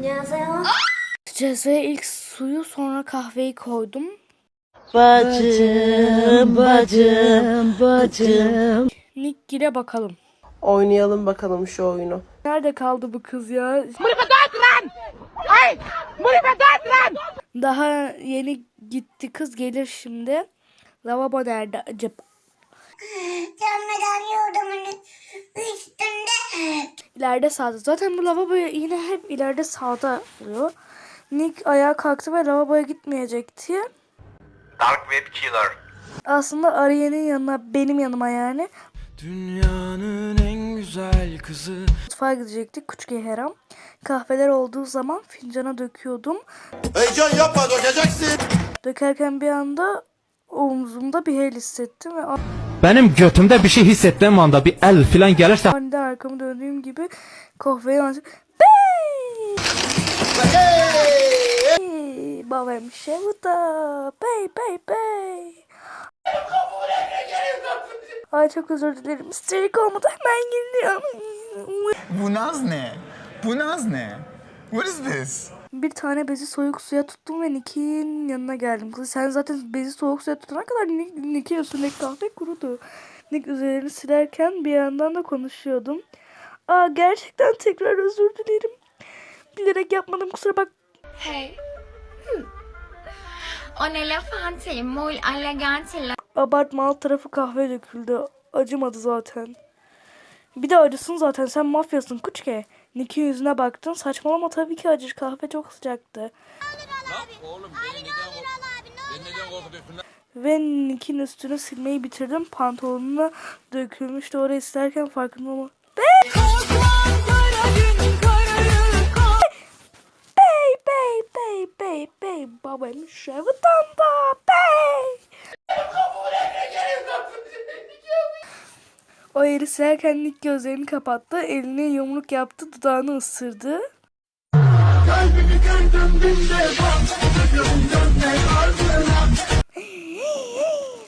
안녕하세요. Cezveye ilk suyu sonra kahveyi koydum. Bacım, bacım, bacım. Nickgil'e bakalım. Oynayalım bakalım şu oyunu. Nerede kaldı bu kız ya? Daha yeni gitti kız gelir şimdi. Lavabo nerede acaba? Camdan yorumun üstünde. İleride sağda. Zaten bu lavabo yine hep ileride sağda oluyor. Nick ayağa kalktı ve lavaboya gitmeyecekti. Dark Web Killer. Aslında Ariye'nin yanına, benim yanıma yani. Dünyanın en güzel kızı Mutfağa gidecektik küçük Heram. Kahveler olduğu zaman fincana döküyordum. Heyecan yapma dökeceksin. Dökerken bir anda omzumda bir el hissettim ve Benim götümde bir şey hissettiğim anda bir el filan gelirse aniden arkamı döndüğüm gibi kahveyi açıp Bey! Bey! Babam bu da. Bey bey bey. Ay çok özür dilerim. Histerik olmadı hemen geliyorum. Bu naz ne? Bu naz ne? What is this? Bir tane bezi soğuk suya tuttum ve Nick'in yanına geldim. Kız sen zaten bezi soğuk suya tutana kadar Nick, Nick'in üstündeki kahve kurudu. Nick üzerini silerken bir yandan da konuşuyordum. Aa gerçekten tekrar özür dilerim. Bilerek yapmadım kusura bak. Hey. Hmm. Un elefante muy elegante. Abartma alt tarafı kahve döküldü. Acımadı zaten. Bir de acısın zaten sen mafyasın kuçke. Nick'in yüzüne baktın saçmalama tabii ki acır kahve çok sıcaktı. Ve Nick'in üstünü silmeyi bitirdim. Pantolonuna dökülmüştü. Oraya isterken farkında olma. Bey! Bey bey bey bey bey babam şevitan da bey. O eli silerken Nick gözlerini kapattı. Eline yumruk yaptı. Dudağını ısırdı.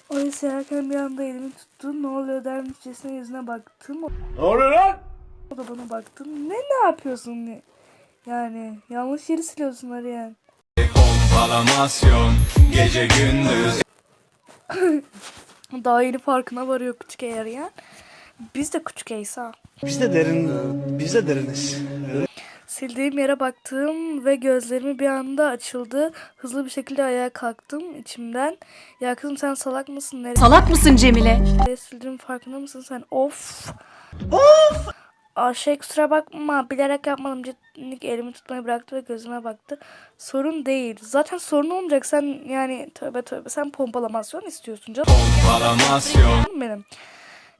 O eli silerken bir anda elimi tuttu. Ne oluyor dermişçesine yüzüne baktım. Ne oluyor lan? O da bana baktı. Ne ne yapıyorsun? Yani yanlış yeri siliyorsun. Pompalamasyon Gece gündüz Daha yeni farkına varıyor küçük Ariyen. Biz de küçük İsa. Biz de derin, biz de deriniz. Sildiğim yere baktım ve gözlerimi bir anda açıldı. Hızlı bir şekilde ayağa kalktım içimden. Ya kızım sen salak mısın? Nereye Salak mısın Cemile? sildiğim farkında mısın sen? Of! Of! Aa, şey kusura bakma bilerek yapmadım. Ciddilik elimi tutmayı bıraktı ve gözüme baktı. Sorun değil. Zaten sorun olmayacak. Sen yani tövbe tövbe sen pompalamasyon istiyorsun canım. Pompalamasyon Benim.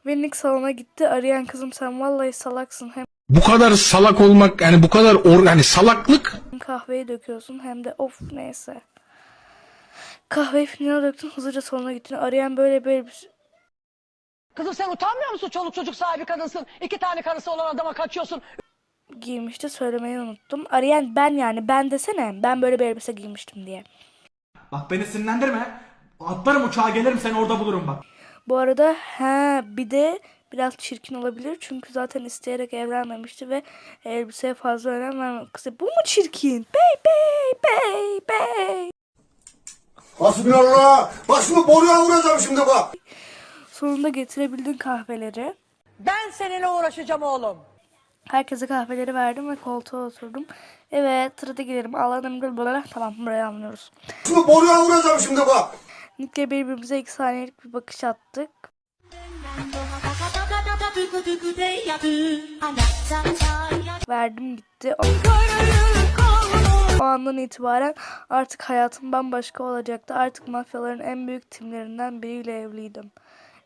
Ve Nick salona gitti. Arayan kızım sen vallahi salaksın. Hem Bu kadar salak olmak yani bu kadar or yani salaklık kahveyi döküyorsun hem de of neyse. Kahveyi fincana döktün hızlıca salona gittin. Arayan böyle böyle bir Kızım sen utanmıyor musun? Çoluk çocuk sahibi kadınsın. İki tane karısı olan adama kaçıyorsun. giymişti söylemeyi unuttum. Arayan ben yani ben desene ben böyle bir elbise giymiştim diye. Bak beni sinirlendirme. Atlarım uçağa gelirim seni orada bulurum bak. Bu arada he bir de biraz çirkin olabilir çünkü zaten isteyerek evlenmemişti ve elbiseye fazla önem vermemişti. Kızı bu mu çirkin? Bey bey bey bey. Hasbinallah. Başımı boruya vuracağım şimdi bak. Sonunda getirebildin kahveleri. Ben seninle uğraşacağım oğlum. Herkese kahveleri verdim ve koltuğa oturdum. Evet sırada gidelim. Ağladım böyle tamam buraya anlıyoruz. Başımı boruya vuracağım şimdi bak. Nick'le birbirimize iki saniyelik bir bakış attık. Verdim gitti. O, o andan itibaren artık hayatım bambaşka olacaktı. Artık mafyaların en büyük timlerinden biriyle evliydim.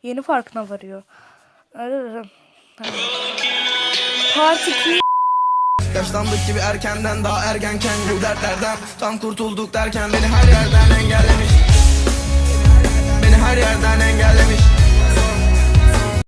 Yeni farkına varıyor. Part 2 Yaşlandık gibi erkenden daha ergenken bu dertlerden Tam kurtulduk derken beni her yerden engellemiş her yerden engellemiş